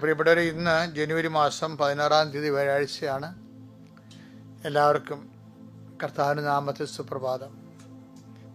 പ്രിയപ്പെട്ടവരെ ഇന്ന് ജനുവരി മാസം പതിനാറാം തീയതി വ്യാഴാഴ്ചയാണ്. എല്ലാവർക്കും കർത്താവിന് നാമത്തിൽ സുപ്രഭാതം.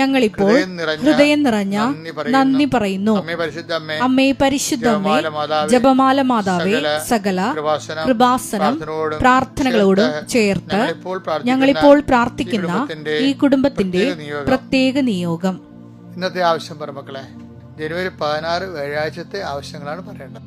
ഞങ്ങളിപ്പോൾ ഹൃദയം നിറഞ്ഞ നന്ദി പറയുന്നു. അമ്മേ പരിശുദ്ധ അമ്മേ അമ്മേ പരിശുദ്ധമേ ജപമാല മാതാവേ, സകല കൃപാസനം പ്രാർത്ഥനകളോട് ചേർത്ത് ഞങ്ങളിപ്പോൾ പ്രാർത്ഥിക്കുന്ന ഈ കുടുംബത്തിന്റെ ഈ പ്രത്യേക നിയോഗം. പ്രത്യേക നിയോഗം ഇന്നത്തെ ആവശ്യം പറ മക്കളെ ജനുവരി പതിനാറ് വ്യാഴാഴ്ചത്തെ ആവശ്യങ്ങളാണ് പറയേണ്ടത്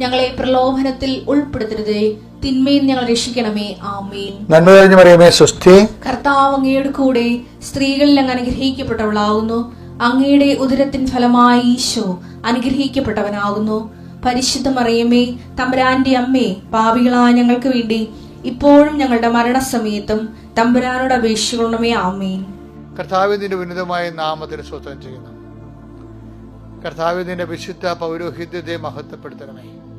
ഞങ്ങളെ പ്രലോഭനത്തിൽ ഉൾപ്പെടുത്തരുതേ. തിന്മയിൽ ഞങ്ങൾ രക്ഷിക്കണമേ. ആമീൻ. നന്മ കഴിഞ്ഞു പറയുമേ സുസ്ഥി കർത്താവ് അങ്ങയുടെ കൂടെ സ്ത്രീകളിൽ അങ്ങ് അനുഗ്രഹിക്കപ്പെട്ടവളാകുന്നു. അങ്ങയുടെ ഉദരത്തിൻ ഫലമായി ഈശോ അനുഗ്രഹിക്കപ്പെട്ടവനാകുന്നു. പരിശുദ്ധ മറിയമേ തമ്പുരാന്റെ അമ്മേ പാപികളായ ഞങ്ങൾക്ക് വേണ്ടി ഇപ്പോഴും ഞങ്ങളുടെ മരണസമയത്തും തമ്പുരാനോട് അപേക്ഷിക്കണമേ. ആമേൻ. കർത്താവിന്റെ ഉന്നതമായ നാമത്തിന് സ്വതം ചെയ്യുന്നു. കർത്താവിന്റെ വിശുദ്ധ പൗരോഹിത്യത്തെ മഹത്വപ്പെടുത്തണമേ.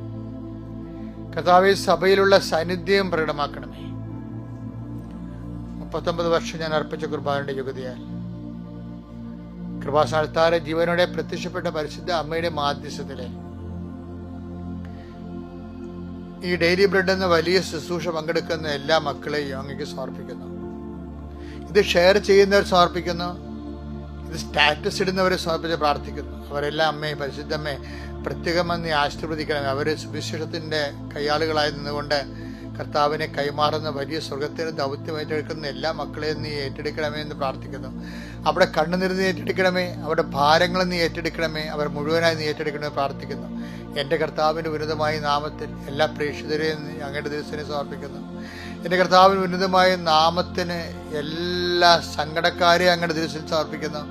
കർത്താവ് സഭയിലുള്ള സാന്നിധ്യം പ്രകടമാക്കണമേ. മുപ്പത്തൊമ്പത് വർഷം ഞാൻ അർപ്പിച്ച കുർബാനയുടെ യുഗതിയാൽ. കൃപാസ്ഥാനത്താര ജീവനോടെ പ്രത്യക്ഷപ്പെട്ട പരിശുദ്ധ അമ്മയുടെ മാധ്യസ്ഥത്തിലെ. ഈ ഡെയിലി ബ്രെഡ് എന്ന വലിയ ശുശ്രൂഷ പങ്കെടുക്കുന്ന എല്ലാ മക്കളെയും അങ്ങേക്ക് സമർപ്പിക്കുന്നു. ഇത് ഷെയർ ചെയ്യുന്നവർ സമർപ്പിക്കുന്നു. ഇത് സ്റ്റാറ്റസ് ഇടുന്നവരെ സമർപ്പിച്ച് പ്രാർത്ഥിക്കുന്നു. അവരെല്ലാം അമ്മയെ പരിശുദ്ധമ്മയെ പ്രത്യേകമെന്ന് ആശീർവദിക്കണം അവർ സുവിശേഷത്തിന്റെ കയ്യാളുകളായി നിന്നുകൊണ്ട് കർത്താവിനെ കൈമാറുന്ന വലിയ സ്വർഗത്തിന് ദൗത്യം ഏറ്റെടുക്കുന്ന എല്ലാ മക്കളെയും നീ ഏറ്റെടുക്കണമേ എന്ന് പ്രാർത്ഥിക്കുന്നു. അവിടെ കണ്ണുനിർ നീ ഏറ്റെടുക്കണമേ അവരുടെ ഭാരങ്ങൾ നീ ഏറ്റെടുക്കണമേ അവർ മുഴുവനായി നീ ഏറ്റെടുക്കണമെന്ന് പ്രാർത്ഥിക്കുന്നു. എന്റെ കർത്താവിന്റെ ഉന്നതമായ നാമത്തിൽ എല്ലാ പ്രേക്ഷിതരെയും അങ്ങയുടെ ദിവസത്തിനെ സമർപ്പിക്കുന്നു. എന്റെ കർത്താവിന്റെ ഉന്നതമായ നാമത്തിന് എല്ലാ സങ്കടക്കാരെയും അങ്ങയുടെ ദിവസത്തിൽ സമർപ്പിക്കുന്നു.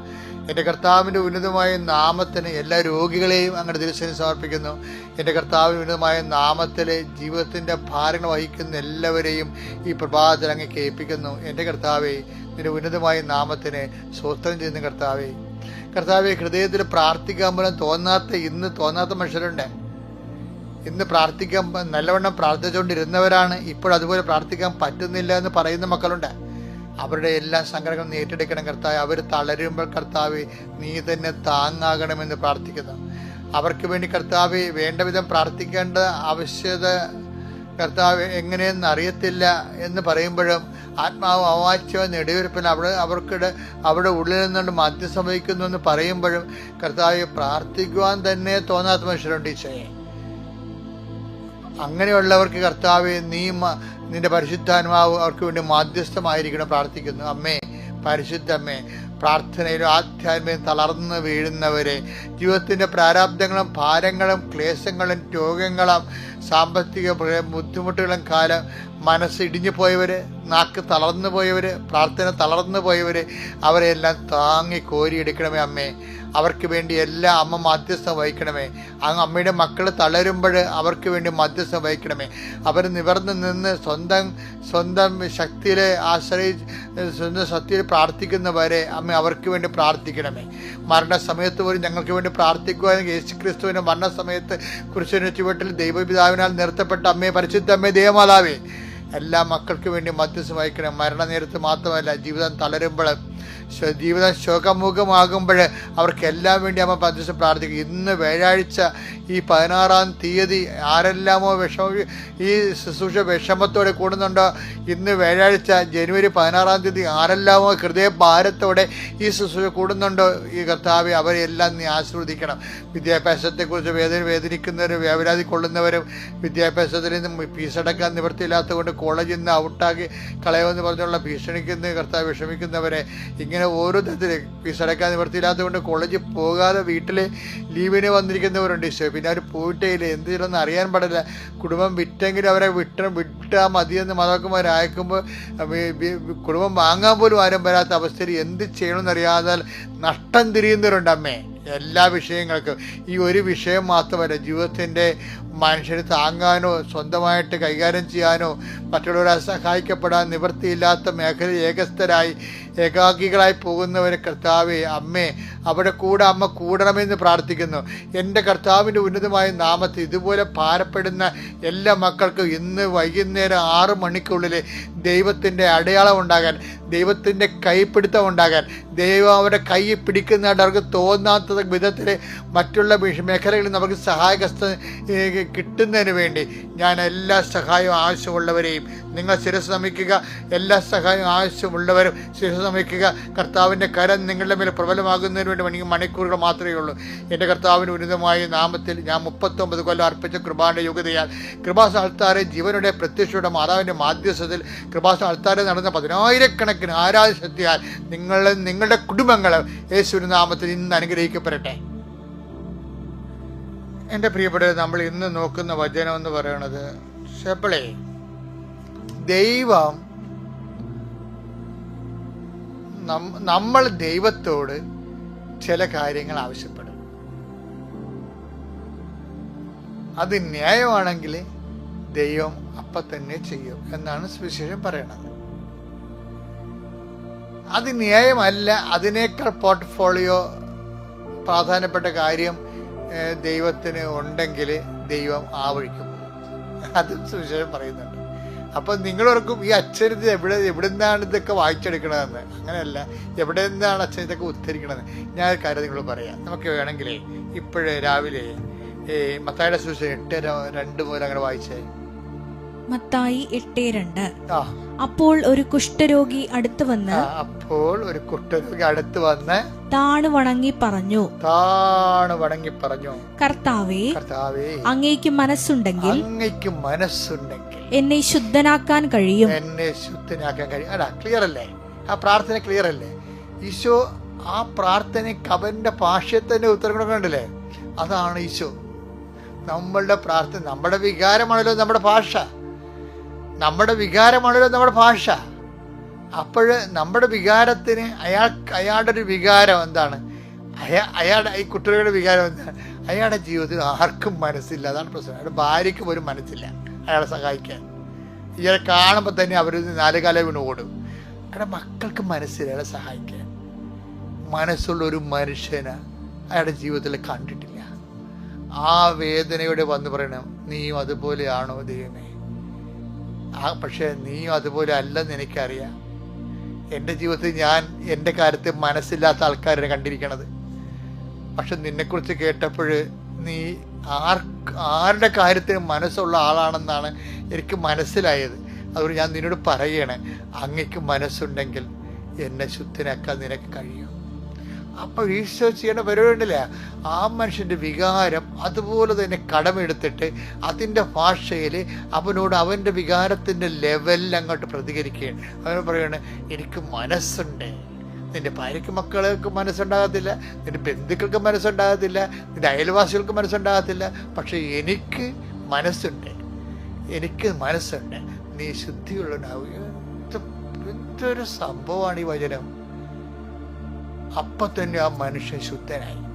എന്റെ കർത്താവിന്റെ ഉന്നതമായ നാമത്തിന് എല്ലാ രോഗികളെയും അങ്ങനെ തിരുസേന സമർപ്പിക്കുന്നു. എന്റെ കർത്താവിന് ഉന്നതമായ നാമത്തിലെ ജീവിതത്തിന്റെ ഭാരങ്ങൾ വഹിക്കുന്ന എല്ലാവരെയും ഈ പ്രഭാതത്തിൽ അങ്ങ് കേൾപ്പിക്കുന്നു. എന്റെ കർത്താവെ നിന്റെ ഉന്നതമായ നാമത്തിന് സ്വസ്ഥം ചെയ്യുന്ന കർത്താവെ. കർത്താവെ ഹൃദയത്തിൽ പ്രാർത്ഥിക്കാൻ പോലും തോന്നാത്ത ഇന്ന് തോന്നാത്ത മനുഷ്യരുണ്ട്. ഇന്ന് പ്രാർത്ഥിക്കാൻ നല്ലവണ്ണം പ്രാർത്ഥിച്ചുകൊണ്ടിരുന്നവരാണ്. ഇപ്പോൾ അതുപോലെ പ്രാർത്ഥിക്കാൻ പറ്റുന്നില്ല എന്ന് പറയുന്ന മക്കളുണ്ട്. അവരുടെ എല്ലാ സങ്കടങ്ങളും നീ ഏറ്റെടുക്കണം കർത്താവ്. അവർ തളരുമ്പോൾ കർത്താവ് നീ തന്നെ താങ്ങാകണമെന്ന് പ്രാർത്ഥിക്കുന്നു. അവർക്ക് വേണ്ടി കർത്താവ് വേണ്ട വിധം പ്രാർത്ഥിക്കേണ്ട ആവശ്യത കർത്താവ് എങ്ങനെയെന്ന് അറിയത്തില്ല എന്ന് പറയുമ്പോഴും ആത്മാവ് അവാച്യ നെടിയുറപ്പിൽ അവിടെ അവർക്കിടെ അവിടെ ഉള്ളിൽ നിന്നുകൊണ്ട് മദ്യം സംഭവിക്കുന്നു എന്ന് പറയുമ്പോഴും കർത്താവ് പ്രാർത്ഥിക്കുവാൻ തന്നെ തോന്നാത്ത മനുഷ്യരുണ്ട് ഈശോയെ. അങ്ങനെയുള്ളവർക്ക് കർത്താവ് നീ നിന്റെ പരിശുദ്ധാത്മാവ് അവർക്ക് വേണ്ടി മാധ്യസ്ഥമായിരിക്കണം പ്രാർത്ഥിക്കുന്നു. അമ്മേ പരിശുദ്ധമ്മേ പ്രാർത്ഥനയിലും ആധ്യാത്മികം തളർന്ന് വീഴുന്നവരെ ജീവിതത്തിന്റെ പ്രാരാബ്ദങ്ങളും ഭാരങ്ങളും ക്ലേശങ്ങളും രോഗങ്ങളും സാമ്പത്തിക ബുദ്ധിമുട്ടുകളും കാലം മനസ്സ് ഇടിഞ്ഞു പോയവർ നാക്ക് തളർന്നു പോയവർ പ്രാർത്ഥന തളർന്നു പോയവർ അവരെല്ലാം താങ്ങി കോരിയെടുക്കണമേ അമ്മേ. അവർക്ക് വേണ്ടി എല്ലാ അമ്മ മധ്യസ്ഥം വഹിക്കണമേ. അങ്ങ് അമ്മയുടെ മക്കൾ തളരുമ്പോൾ അവർക്ക് വേണ്ടി മധ്യസ്ഥം വഹിക്കണമേ. അവർ നിവർന്ന് നിന്ന് സ്വന്തം സ്വന്തം ശക്തിയിലെ ആശ്രയി സ്വന്തം ശക്തിയിൽ പ്രാർത്ഥിക്കുന്നവരെ അമ്മ അവർക്ക് വേണ്ടി പ്രാർത്ഥിക്കണമേ. മരണസമയത്ത് പോലും ഞങ്ങൾക്ക് വേണ്ടി പ്രാർത്ഥിക്കുവാനും യേശു ക്രിസ്തുവിന്റെ മരണസമയത്ത് കുരിശിന് ചുവട്ടിൽ ദൈവപിതാവിനാൽ നിർത്തപ്പെട്ട അമ്മയെ പരിശുദ്ധ അമ്മയെ ദേവമാതാവേ എല്ലാ മക്കൾക്ക് വേണ്ടി മധ്യസ്ഥം വഹിക്കണം മരണ നേരത്ത് മാത്രമല്ല ജീവിതം തളരുമ്പോൾ ജീവിതം ശോകമുഖമാകുമ്പോൾ അവർക്കെല്ലാം വേണ്ടി അമ്മ മധ്യസ്ഥം പ്രാർത്ഥിക്കും. ഇന്ന് വ്യാഴാഴ്ച ഈ പതിനാറാം തീയതി ആരെല്ലാമോ വിഷമ ഈ ശുശ്രൂഷ വിഷമത്തോടെ കൂടുന്നുണ്ടോ? ഇന്ന് വ്യാഴാഴ്ച ജനുവരി പതിനാറാം തീയതി ആരെല്ലാമോ ഹൃദയഭാരത്തോടെ ഈ ശുശ്രൂഷ കൂടുന്നുണ്ടോ? ഈ കർത്താവെ അവരെല്ലാം നീ ആസ്വദിക്കണം വിദ്യാഭ്യാസത്തെക്കുറിച്ച് വേദന വേദനിക്കുന്നവരും വ്യാപരാതി കൊള്ളുന്നവരും വിദ്യാഭ്യാസത്തിൽ നിന്ന് ഫീസടക്കാൻ നിവൃത്തിയില്ലാത്തതുകൊണ്ട് കോളേജിൽ നിന്ന് ഔട്ടാക്കി കളയുമെന്ന് പറഞ്ഞുള്ള ഭീഷണിക്കുന്ന കർത്താവ് വിഷമിക്കുന്നവരെ ഇങ്ങനെ ഓരോ തരത്തിൽ പിസടക്കാൻ നിവർത്തിയില്ലാത്തത് കൊണ്ട് കോളേജിൽ പോകാതെ വീട്ടിൽ ലീവിന് വന്നിരിക്കുന്നവരുണ്ട്. ഈശോ പിന്നെ അവർ പോയിട്ടേ ഇല്ല എന്ത് ചെയ്യണമെന്ന് അറിയാൻ പാടില്ല. കുടുംബം വിറ്റെങ്കിലും അവരെ വിട്ട വിട്ടാൽ മതിയെന്ന് വി- കുടുംബം വാങ്ങാൻ പോലും ആരും വരാത്ത അവസ്ഥയിൽ എന്ത് ചെയ്യണമെന്നറിയാതെ നഷ്ടം തിരിയുന്നവരുണ്ട് അമ്മേ. എല്ലാ വിഷയങ്ങൾക്കും. ഈ ഒരു വിഷയം മാത്രമല്ല ജീവിതത്തിന്റെ മനുഷ്യന് താങ്ങാനോ സ്വന്തമായിട്ട് കൈകാര്യം ചെയ്യാനോ മറ്റുള്ളവരെ സഹായിക്കപ്പെടാൻ നിവൃത്തിയില്ലാത്ത മേഖല ഏകസ്ഥരായി ഏകാഗികളായി പോകുന്നവരെ കർത്താവെ അമ്മേ അവിടെ കൂടെ അമ്മ കൂടണമെന്ന് പ്രാർത്ഥിക്കുന്നു. എന്റെ കർത്താവിന്റെ ഉന്നതമായ നാമത്തിൽ ഇതുപോലെ പാരപ്പെടുന്ന എല്ലാ മക്കൾക്കും ഇന്ന് വൈകുന്നേരം ആറ് മണിക്കുള്ളിൽ ദൈവത്തിന്റെ അടയാളം ഉണ്ടാകാൻ ദൈവത്തിന്റെ കൈപ്പിടുത്തം ഉണ്ടാകാൻ. ദൈവം അവരുടെ കൈ പിടിക്കുന്നതായിട്ട് അവർക്ക് തോന്നാത്ത വിധത്തിൽ മറ്റുള്ള മേഖലകളിൽ നമുക്ക് സഹായകസ്ഥ കിട്ടുന്നതിന് വേണ്ടി. ഞാൻ എല്ലാ സഹായവും ആവശ്യമുള്ളവരെയും നിങ്ങൾ ശിരസ് നമിക്കുക. എല്ലാ സഹായവും ആവശ്യമുള്ളവരും ശിരസ് നമിക്കുക. കർത്താവിന്റെ കരം നിങ്ങളുടെ മേൽ പ്രബലമാകുന്നതിന് വേണ്ടി എനിക്ക് മണിക്കൂറുകൾ മാത്രമേ ഉള്ളൂ. എന്റെ കർത്താവിന്റെ ഉന്നതമായ നാമത്തിൽ ഞാൻ മുപ്പത്തൊമ്പത് കൊല്ലം അർപ്പിച്ച കൃപാന്റെ യോഗ്യതയാൽ കൃപാസ ആൾത്താരെ ജീവനുടെ പ്രത്യക്ഷയുടെ മാതാവിന്റെ മാധ്യസ്ഥത്തിൽ കൃപാസ ആൾത്താരെ നടന്ന പതിനായിരക്കണക്കിന് ആരാധനയാൽ നിങ്ങൾ നിങ്ങളുടെ കുടുംബങ്ങൾ യേശുവിന്റെ നാമത്തിൽ ഇന്ന് അനുഗ്രഹിക്കപ്പെടട്ടെ. എന്റെ പ്രിയപ്പെട്ട നമ്മൾ ഇന്ന് നോക്കുന്ന വചനം എന്ന് പറയുന്നത് ഷെപ്പിളെ ദൈവം നമ്മൾ ദൈവത്തോട് ചില കാര്യങ്ങൾ ആവശ്യപ്പെടും. അത് ന്യായമാണെങ്കിൽ ദൈവം അപ്പം തന്നെ ചെയ്യും എന്നാണ് സുവിശേഷം പറയണത് അത് ന്യായമല്ല അതിനേക്കാൾ പോർട്ട്ഫോളിയോ പ്രാധാന്യപ്പെട്ട കാര്യം ദൈവത്തിന് ഉണ്ടെങ്കിൽ ദൈവം ആവഴിക്കും വഴിക്കും അതും സുവിശേഷം പറയുന്നുണ്ട്. അപ്പം നിങ്ങളോർക്കും ഈ അച്ഛനത് എവിടെ എവിടെ നിന്നാണ് ഇതൊക്കെ വായിച്ചെടുക്കണതെന്ന്? അങ്ങനെയല്ല എവിടെ നിന്നാണ് അച്ഛൻ ഇതൊക്കെ ഉദ്ധരിക്കണതെന്ന്? ഞാൻ ഒരു കാര്യം നിങ്ങൾ പറയാം. നമുക്ക് വേണമെങ്കിലേ ഇപ്പോഴേ രാവിലെ ഈ മത്തായുടെ സുവിശേഷം എട്ട് രണ്ട് മുതൽ അങ്ങനെ വായിച്ചേ. മത്തായി എട്ട് രണ്ട്. അപ്പോൾ ഒരു കുഷ്ഠരോഗി അടുത്ത് വന്ന് അപ്പോൾ ഒരു കുഷ്ഠരോഗി അടുത്ത് വന്ന് താണു വണങ്ങി പറഞ്ഞു. താണു വണങ്ങി പറഞ്ഞു. കർത്താവേ കർത്താവേ അങ്ങേക്ക് മനസ്സുണ്ടെങ്കിൽ അങ്ങേക്ക് മനസ്സുണ്ടെങ്കിൽ എന്നെ ശുദ്ധനാക്കാൻ കഴിയും. എന്നെ ശുദ്ധനാക്കാൻ കഴിയും. അല്ല ക്ലിയർ അല്ലേ? ആ പ്രാർത്ഥന ക്ലിയർ അല്ലേ? ഈശോ ആ പ്രാർത്ഥനയ്ക്ക് അവന്റെ ഭാഷ്യത്തിന്റെ ഉത്തരം കണ്ടില്ലേ? അതാണ് ഈശോ. നമ്മളുടെ പ്രാർത്ഥന നമ്മുടെ വികാരമാണല്ലോ നമ്മുടെ ഭാഷ. നമ്മുടെ വികാരമാണല്ലോ നമ്മുടെ ഭാഷ. അപ്പോൾ നമ്മുടെ വികാരത്തിന് അയാൾ അയാളുടെ ഒരു വികാരം എന്താണ്? അയാ അയാളുടെ ഈ കുട്ടികളുടെ വികാരം എന്താണ് അയാളുടെ ജീവിതത്തിൽ ആർക്കും മനസ്സില്ല. അതാണ് പ്രശ്നം. അയാളുടെ ഭാര്യയ്ക്ക് പോലും മനസ്സില്ല അയാളെ സഹായിക്കാൻ. ഇയാളെ കാണുമ്പോൾ തന്നെ അവർ നാലുകാല വീണ് ഓടും. അയാളുടെ മക്കൾക്ക് മനസ്സില്ല അയാളെ സഹായിക്കാൻ. മനസ്സുള്ള ഒരു മനുഷ്യന് അയാളുടെ ജീവിതത്തിൽ കണ്ടിട്ടില്ല. ആ വേദനയോടെ വന്ന് പറയണം നീയും അതുപോലെയാണോ ദൈവമേ? ആ പക്ഷേ നീയും അതുപോലെ അല്ലെന്ന് എനിക്കറിയാം. എന്റെ ജീവിതത്തിൽ ഞാൻ എന്റെ കാര്യത്തിൽ മനസ്സില്ലാത്ത ആൾക്കാരെ കണ്ടിരിക്കണത്. പക്ഷെ നിന്നെക്കുറിച്ച് കേട്ടപ്പോൾ നീ ആർ ആരുടെ കാര്യത്തിന് മനസ്സുള്ള ആളാണെന്നാണ് എനിക്ക് മനസ്സിലായത്. അതുകൊണ്ട് ഞാൻ നിന്നോട് പറയണേ അങ്ങക്ക് മനസ്സുണ്ടെങ്കിൽ എന്നെ ശുദ്ധനാക്കാൻ നിനക്ക് കഴിയും. അപ്പോൾ ഈശോ ചെയ്യേണ്ട പരിപാടിയില്ല ആ മനുഷ്യന്റെ വികാരം അതുപോലെ തന്നെ കടമെടുത്തിട്ട് അതിന്റെ ഭാഷയിൽ അവനോട് അവന്റെ വികാരത്തിന്റെ ലെവലിൽ അങ്ങോട്ട് പ്രതികരിക്കുകയാണ്. അവൻ പറയുകയാണ് എനിക്ക് മനസ്സുണ്ട്. നിന്റെ ഭാര്യയ്ക്ക് മക്കൾക്ക് മനസ്സുണ്ടാകത്തില്ല. നിന്റെ ബന്ധുക്കൾക്ക് മനസ്സുണ്ടാകത്തില്ല. നിന്റെ അയൽവാസികൾക്ക് മനസ്സുണ്ടാകത്തില്ല. പക്ഷെ എനിക്ക് മനസ്സുണ്ട്. എനിക്ക് മനസ്സുണ്ട്. നീ ശുദ്ധിയുള്ളവനാവുക. എന്ത് എന്തൊരു സംഭവമാണ് ഈ വചനം. അപ്പൊ തന്നെ ആ മനുഷ്യൻ ശുദ്ധനായി.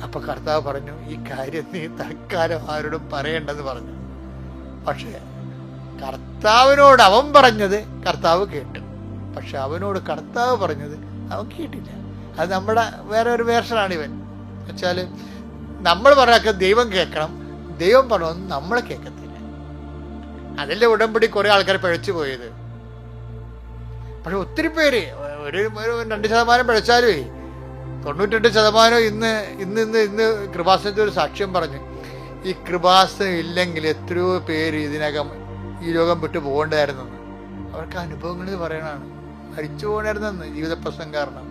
അപ്പൊ കർത്താവ് പറഞ്ഞു ഈ കാര്യം നീ തൽക്കാലം ആരോടും പറയേണ്ടെന്ന് പറഞ്ഞു. പക്ഷേ കർത്താവിനോട് അവൻ പറഞ്ഞത് കർത്താവ് കേട്ടു. പക്ഷെ അവനോട് കർത്താവ് പറഞ്ഞത് അവൻ കേട്ടില്ല. അത് നമ്മുടെ വേറെ ഒരു വേർഷനാണ് ഇവൻ. വെച്ചാൽ നമ്മൾ പറയാക്ക ദൈവം കേൾക്കണം. ദൈവം പറഞ്ഞൊന്നും നമ്മൾ കേൾക്കത്തില്ല. അതല്ലേ ഉടമ്പടി കുറെ ആൾക്കാർ പഴച്ചു പോയത്. പക്ഷെ ഒത്തിരി പേര് ഒരു ഒരു രണ്ട് ശതമാനം പിഴച്ചാലുമേ തൊണ്ണൂറ്റെട്ട് ശതമാനം ഇന്ന് ഇന്ന് ഇന്ന് ഇന്ന് കൃപാസനത്തിൽ ഒരു സാക്ഷ്യം പറഞ്ഞു. ഈ കൃപാസനം ഇല്ലെങ്കിൽ എത്രയോ പേര് ഇതിനകം ഈ ലോകം വിട്ടു പോകേണ്ടായിരുന്നെന്ന് അവർക്ക് അനുഭവങ്ങൾ പറയണതാണ്. മരിച്ചു പോകണമായിരുന്നെന്ന് ജീവിത പ്രശ്നം കാരണം.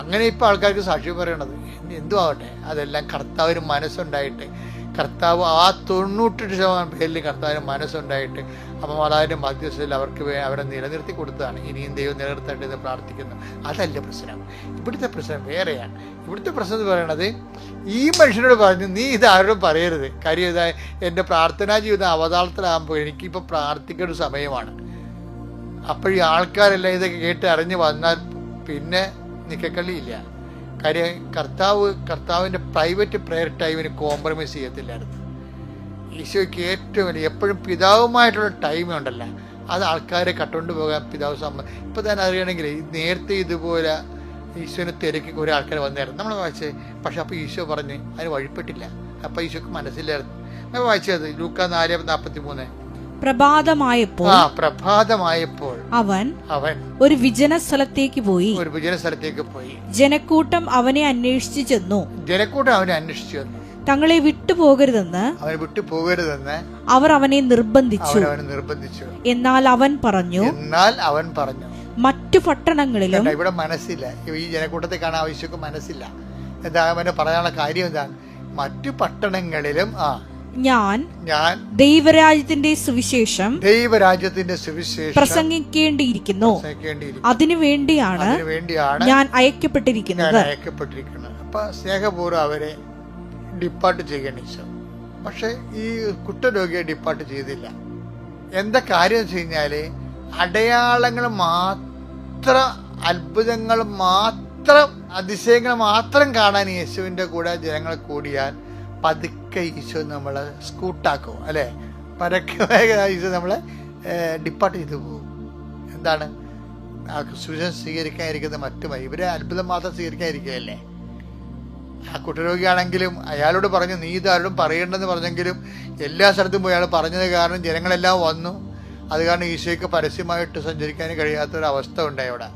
അങ്ങനെ ഇപ്പം ആൾക്കാർക്ക് സാക്ഷ്യം പറയണത്. എന്തും ആവട്ടെ അതെല്ലാം കർത്താവിന് മനസ്സുണ്ടായിട്ട് കർത്താവ് ആ തൊണ്ണൂറ്റെട്ട് ശതമാനം പേരിൽ കർത്താവിന് മനസ്സുണ്ടായിട്ട് അമ്മമാതാവിന്റെ മധ്യസ്ഥയിൽ അവർക്ക് അവരെ നിലനിർത്തി കൊടുത്തതാണ്. ഇനിയും ദൈവം നിലനിർത്തേണ്ടത് പ്രാർത്ഥിക്കുന്നു. അതല്ല പ്രശ്നം. ഇവിടുത്തെ പ്രശ്നം വേറെയാണ്. ഇവിടുത്തെ പ്രശ്നം എന്ന് പറയണത് ഈ മനുഷ്യനോട് പറഞ്ഞു നീ ഇത് ആരോടും പറയരുത്. കാര്യം ഇതാ എന്റെ പ്രാർത്ഥനാ ജീവിതം അവതാളത്തിലാകുമ്പോൾ എനിക്കിപ്പോൾ പ്രാർത്ഥിക്കേണ്ട സമയമാണ്. അപ്പോൾ ആൾക്കാരെല്ലാം ഇതൊക്കെ കേട്ട് അറിഞ്ഞ് വന്നാൽ പിന്നെ നിൽക്കക്കള്ളിയില്ല കാര്യം കർത്താവ് കർത്താവിന്റെ പ്രൈവറ്റ് പ്രെയർ ടൈമിന് കോംപ്രമൈസ് ചെയ്യത്തില്ലായിരുന്നു. ഈശോയ്ക്ക് ഏറ്റവും വലിയ എപ്പോഴും പിതാവുമായിട്ടുള്ള ടൈം ഉണ്ടല്ലോ. അത് ആൾക്കാരെ കട്ടുകൊണ്ട് പോകാൻ പിതാവ് സമ്മതം ഇപ്പം തന്നെ അറിയണമെങ്കിൽ നേരത്തെ ഇതുപോലെ ഈശോനെ തിരക്കി കുറേ ആൾക്കാർ വന്നായിരുന്നു. നമ്മൾ വായിച്ചേ പക്ഷെ അപ്പോൾ ഈശോ പറഞ്ഞ് അതിന് വഴിപ്പെട്ടില്ല. അപ്പോൾ ഈശോക്ക് മനസ്സിലായിരുന്നു നമ്മൾ വായിച്ചത് ലൂക്ക നാല് നാൽപ്പത്തി മൂന്ന് പ്രഭാതമായപ്പോൾ ആ പ്രഭാതമായപ്പോൾ അവൻ അവൻ ഒരു വിജന സ്ഥലത്തേക്ക് പോയി. ഒരു വിജന സ്ഥലത്തേക്ക് പോയി. ജനക്കൂട്ടം അവനെ അന്വേഷിച്ചു ചെന്നു. ജനക്കൂട്ടം അവനെ അന്വേഷിച്ചു വന്നു തങ്ങളെ വിട്ടുപോകരുതെന്ന് അവനെ വിട്ടു പോകരുതെന്ന് അവർ അവനെ നിർബന്ധിച്ചു. നിർബന്ധിച്ചു. എന്നാൽ അവൻ പറഞ്ഞു എന്നാൽ അവൻ പറഞ്ഞു. മറ്റു പട്ടണങ്ങളിലും ഇവിടെ മനസ്സില്ല. ഈ ജനക്കൂട്ടത്തെ കാണാൻ ആവശ്യമൊക്കെ മനസ്സില്ല. എന്താ അവന് പറയാനുള്ള കാര്യം എന്താണ്? മറ്റു പട്ടണങ്ങളിലും ആ ഞാൻ ഞാൻ ദൈവരാജ്യത്തിന്റെ സുവിശേഷം ദൈവരാജ്യത്തിന്റെ സുവിശേഷം പ്രസംഗിക്കേണ്ടിയിരിക്കുന്നു. അതിനു വേണ്ടിയാണ് ഞാൻ അയക്കപ്പെട്ടിരിക്കുന്നത്. അയക്കപ്പെട്ടിരിക്കുന്നത്. അപ്പൊ സ്നേഹപൂർവം അവരെ ഡിപ്പാർട്ട് ചെയ്യണം ഈശോ. പക്ഷെ ഈ കുട്ടരോഗിയെ ഡിപ്പാർട്ട് ചെയ്തില്ല. എന്താ കാര്യം വെച്ച് കഴിഞ്ഞാൽ അടയാളങ്ങൾ മാത്ര അത്ഭുതങ്ങൾ മാത്രം അതിശയങ്ങൾ മാത്രം കാണാൻ യേശുവിന്റെ കൂടെ ജനങ്ങൾ കൂടിയാൽ പതുക്കെ ഈശോ നമ്മളെ സ്കൂട്ടാക്കും അല്ലെ? പരക്കെ ഈശോ നമ്മളെ ഡിപ്പാർട്ട് ചെയ്തു പോകും. എന്താണ്? ആ സുവിശേഷം സ്വീകരിക്കാതിരിക്കുന്ന മറ്റുമായി ഇവരെ അത്ഭുതം മാത്രം സ്വീകരിക്കാതിരിക്കുകയല്ലേ ആ കുട്ടരോഗിയാണെങ്കിലും അയാളോട് പറഞ്ഞു നീ ഇതാരോടും പറയണ്ടെന്ന് പറഞ്ഞെങ്കിലും എല്ലാ സ്ഥലത്തും പോയി അയാൾ പറഞ്ഞത് കാരണം ജനങ്ങളെല്ലാം വന്നു. അത് കാരണം ഈശോയ്ക്ക് പരസ്യമായിട്ട് സഞ്ചരിക്കാൻ കഴിയാത്തൊരവസ്ഥ ഉണ്ടായി അവിടെ.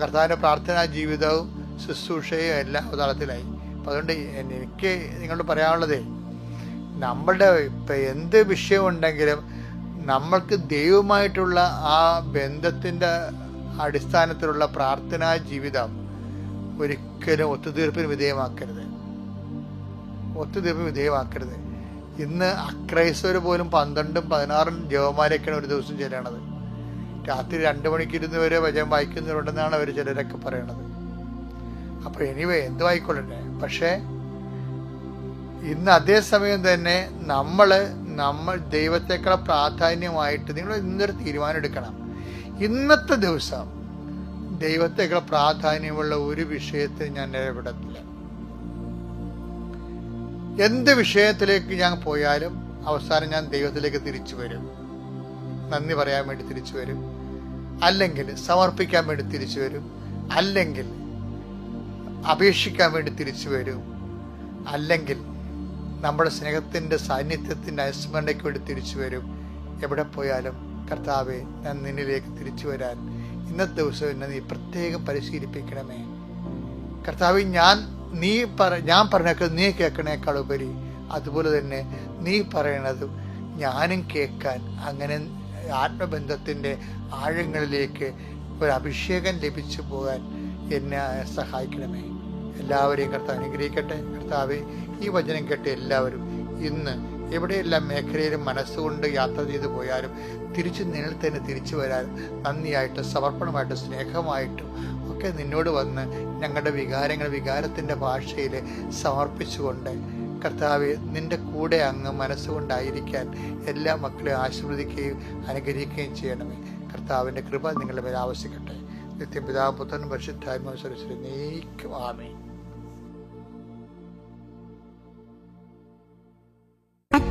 കർത്താവിന്റെ പ്രാർത്ഥനാ ജീവിതവും ശുശ്രൂഷയും എല്ലാം തലത്തിലായി അപ്പം അതുകൊണ്ട് എനിക്ക് നിങ്ങളോട് പറയാനുള്ളതേ നമ്മളുടെ ഇപ്പം എന്ത് വിഷയമുണ്ടെങ്കിലും നമ്മൾക്ക് ദൈവമായിട്ടുള്ള ആ ബന്ധത്തിന്റെ അടിസ്ഥാനത്തിലുള്ള പ്രാർത്ഥനാ ജീവിതം ഒരിക്കലും ഒത്തുതീർപ്പിന് വിധേയമാക്കരുത്. ഒത്തുതീർപ്പിന് വിധേയമാക്കരുത്. ഇന്ന് അക്രൈസ്തവർ പോലും പന്ത്രണ്ടും പതിനാറും ജവമാരെയൊക്കെയാണ് ഒരു ദിവസം ചെല്ലണത്. രാത്രി രണ്ട് മണിക്ക് ഇരുന്ന് വരെ വചനം വായിക്കുന്നവരുണ്ടെന്നാണ് അവർ ചിലരൊക്കെ പറയണത്. അപ്പോൾ എനിവേ എന്ത് വായിക്കൊള്ളട്ടെ പക്ഷേ ഇന്ന് അതേസമയം തന്നെ നമ്മൾ നമ്മൾ ദൈവത്തെക്കാൾ പ്രാധാന്യമായിട്ട് നിങ്ങൾ ഇന്നൊരു തീരുമാനം എടുക്കണം. ഇന്നത്തെ ദിവസം ദൈവത്തെക്കാൾ പ്രാധാന്യമുള്ള ഒരു വിഷയത്തിൽ ഞാൻ ഇടപെടത്തില്ല. എന്ത് വിഷയത്തിലേക്ക് ഞാൻ പോയാലും അവസാനം ഞാൻ ദൈവത്തിലേക്ക് തിരിച്ചു വരും. നന്ദി പറയാൻ വേണ്ടി തിരിച്ചു വരും. അല്ലെങ്കിൽ സമർപ്പിക്കാൻ വേണ്ടി തിരിച്ചു വരും. അല്ലെങ്കിൽ അപേക്ഷിക്കാൻ വേണ്ടി തിരിച്ചു വരും. അല്ലെങ്കിൽ നമ്മുടെ സ്നേഹത്തിന്റെ സാന്നിധ്യത്തിന്റെ അനുസ്മരണയ്ക്ക് വേണ്ടി തിരിച്ചു വരും. എവിടെ പോയാലും കർത്താവെ ഞാൻ നിന്നിലേക്ക് തിരിച്ചു വരാൻ ഇന്നത്തെ ദിവസം എന്നെ നീ പ്രത്യേകം പരിശീലിപ്പിക്കണമേ. കർത്താവ് ഞാൻ നീ പറ ഞാൻ പറഞ്ഞേക്ക നീ കേൾക്കണേക്കാൾ ഉപരി അതുപോലെ തന്നെ നീ പറയണതും ഞാനും കേൾക്കാൻ അങ്ങനെ ആത്മബന്ധത്തിന്റെ ആഴങ്ങളിലേക്ക് ഒരു അഭിഷേകം ലഭിച്ചു പോകാൻ എന്നെ സഹായിക്കണമേ. എല്ലാവരെയും കർത്താവ് അനുഗ്രഹിക്കട്ടെ. കർത്താവ് ഈ വചനം കേട്ട് എല്ലാവരും ഇന്ന് എവിടെയെല്ലാം മേഖലയിലും മനസ്സുകൊണ്ട് യാത്ര ചെയ്തു പോയാലും തിരിച്ചു നിന്നിൽ തന്നെ തിരിച്ചു വരാൻ നന്ദിയായിട്ടും സമർപ്പണമായിട്ടും സ്നേഹമായിട്ടും ഒക്കെ നിന്നോട് വന്ന് ഞങ്ങളുടെ വികാരങ്ങൾ വികാരത്തിന്റെ ഭാഷയിൽ സമർപ്പിച്ചുകൊണ്ട് കർത്താവ് നിന്റെ കൂടെ അങ്ങ് മനസ്സുകൊണ്ടായിരിക്കാൻ എല്ലാ മക്കളെയും ആശീർവദിക്കുകയും അനുഗ്രഹിക്കുകയും ചെയ്യണമേ. കർത്താവിന്റെ കൃപ നിങ്ങളുടെ മേൽ ആവശ്യിക്കട്ടെ നിത്യം പിതാപുത്രൻ പരിശുദ്ധാത്മാവ് സരസ്വതി നീക്കും ആമേ